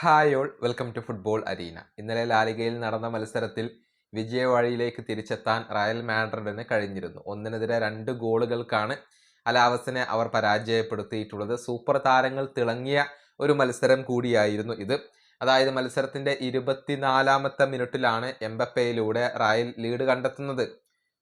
Hi all welcome to football arena. ഇന്നലെ ലാലിഗയിൽ നടന്ന മത്സരത്തിൽ വിജയവഴിയിലേക്ക് തിരിച്ചെത്താൻ റയൽ മാഡ്രിഡിന് കഴിഞ്ഞിരുന്നു. ഒന്നിനെതിരെ രണ്ട് ഗോളുകൾക്കാണ് അലാവസിനെ അവർ പരാജയപ്പെടുത്തിയിട്ടുള്ളത്. സൂപ്പർ താരങ്ങൾ തിളങ്ങിയ ഒരു മത്സരം കൂടിയായിരുന്നു ഇത്. അതായത് മത്സരത്തിന്റെ ഇരുപത്തിനാലാമത്തെ മിനിറ്റിലാണ് എംബപ്പയിലൂടെ റയൽ ലീഡ് കണ്ടെത്തുന്നത്.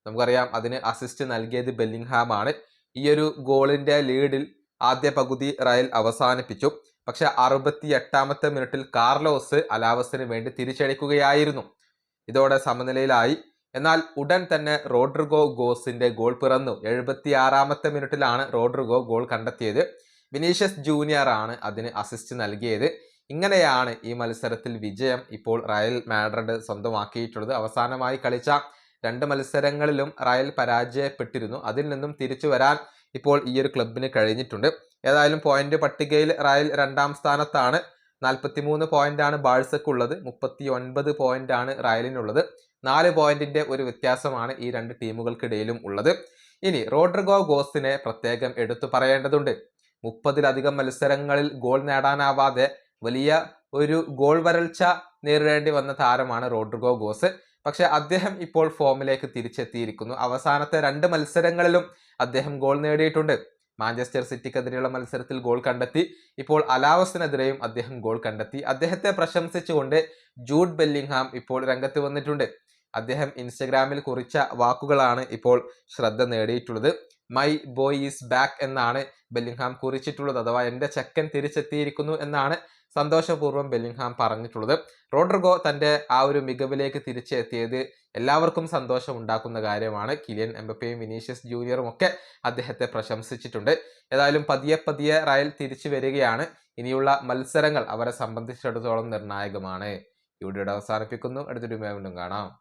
നമുക്കറിയാം അതിന് അസിസ്റ്റ് നൽകിയത് ബെല്ലിംഗ്ഹാമാണ്. ഈ ഒരു ഗോളിന്റെ ലീഡിൽ ആദ്യ പകുതി റയൽ അവസാനിപ്പിച്ചു. പക്ഷെ അറുപത്തി എട്ടാമത്തെ മിനിറ്റിൽ കാർലോസ് അലാവസിന് വേണ്ടി തിരിച്ചടിക്കുകയായിരുന്നു. ഇതോടെ സമനിലയിലായി. എന്നാൽ ഉടൻ തന്നെ റോഡ്രിഗോ ഗോസിന്റെ ഗോൾ പിറന്നു. എഴുപത്തി ആറാമത്തെ മിനിറ്റിലാണ് റോഡ്രിഗോ ഗോൾ കണ്ടെത്തിയത്. വിനീഷ്യസ് ജൂനിയർ ആണ് അതിന് അസിസ്റ്റ് നൽകിയത്. ഇങ്ങനെയാണ് ഈ മത്സരത്തിൽ വിജയം ഇപ്പോൾ റയൽ മാഡ്രിഡ് സ്വന്തമാക്കിയിട്ടുള്ളത്. അവസാനമായി കളിച്ച രണ്ട് മത്സരങ്ങളിലും റയൽ പരാജയപ്പെട്ടിരുന്നു. അതിൽ നിന്നും തിരിച്ചു വരാൻ ഇപ്പോൾ ഈ ഒരു ക്ലബിന് കഴിഞ്ഞിട്ടുണ്ട്. ഏതായാലും പോയിന്റ് പട്ടികയിൽ റയൽ രണ്ടാം സ്ഥാനത്താണ്. നാൽപ്പത്തിമൂന്ന് പോയിന്റ് ആണ് ബാഴ്സക്കുള്ളത്. മുപ്പത്തി ഒൻപത് പോയിന്റ് ആണ് റയലിനുള്ളത്. നാല് പോയിന്റിന്റെ ഒരു വ്യത്യാസമാണ് ഈ രണ്ട് ടീമുകൾക്കിടയിലും ഉള്ളത്. ഇനി റോഡ്രിഗോ ഗോസിനെ പ്രത്യേകം എടുത്തു പറയേണ്ടതുണ്ട്. മുപ്പതിലധികം മത്സരങ്ങളിൽ ഗോൾ നേടാനാവാതെ വലിയ ഒരു ഗോൾ വരൾച്ച നേരിടേണ്ടി വന്ന താരമാണ് റോഡ്രിഗോ ഗോസ്. പക്ഷെ അദ്ദേഹം ഇപ്പോൾ ഫോമിലേക്ക് തിരിച്ചെത്തിയിരിക്കുന്നു. അവസാനത്തെ രണ്ട് മത്സരങ്ങളിലും അദ്ദേഹം ഗോൾ നേടിയിട്ടുണ്ട്. മാഞ്ചസ്റ്റർ സിറ്റിക്കെതിരെയുള്ള മത്സരത്തിൽ ഗോൾ കണ്ടെത്തി. ഇപ്പോൾ അലാവസിനെതിരെയും അദ്ദേഹം ഗോൾ കണ്ടെത്തി. അദ്ദേഹത്തെ പ്രശംസിച്ചുകൊണ്ട് ജൂഡ് ബെല്ലിംഗ്ഹാം ഇപ്പോൾ രംഗത്ത് വന്നിട്ടുണ്ട്. അദ്ദേഹം ഇൻസ്റ്റഗ്രാമിൽ കുറിച്ച വാക്കുകളാണ് ഇപ്പോൾ ശ്രദ്ധ നേടിയിട്ടുള്ളത്. മൈ ബോയ് ഈസ് ബാക്ക് എന്നാണ് ബെല്ലിംഗ്ഹാം കുറിച്ചിട്ടുള്ളത്. അഥവാ എന്റെ ചെക്കൻ തിരിച്ചെത്തിയിരിക്കുന്നു എന്നാണ് സന്തോഷപൂർവം ബെല്ലിംഗ്ഹാം പറഞ്ഞിട്ടുള്ളത്. റോഡർഗോ തന്റെ ആ ഒരു മികവിലേക്ക് തിരിച്ചെത്തിയത് എല്ലാവർക്കും സന്തോഷം ഉണ്ടാക്കുന്ന കാര്യമാണ്. കിലിയൻ എംബപ്പയും വിനീഷ്യസ് ജൂനിയറും ഒക്കെ അദ്ദേഹത്തെ പ്രശംസിച്ചിട്ടുണ്ട്. ഏതായാലും പതിയെ പതിയെ റയൽ തിരിച്ചു വരികയാണ്. ഇനിയുള്ള മത്സരങ്ങൾ അവരെ സംബന്ധിച്ചിടത്തോളം നിർണായകമാണ്. വീഡിയോയുടെ അവസാനിപ്പിക്കുന്നു. അടുത്തൊരു വീണ്ടും കാണാം.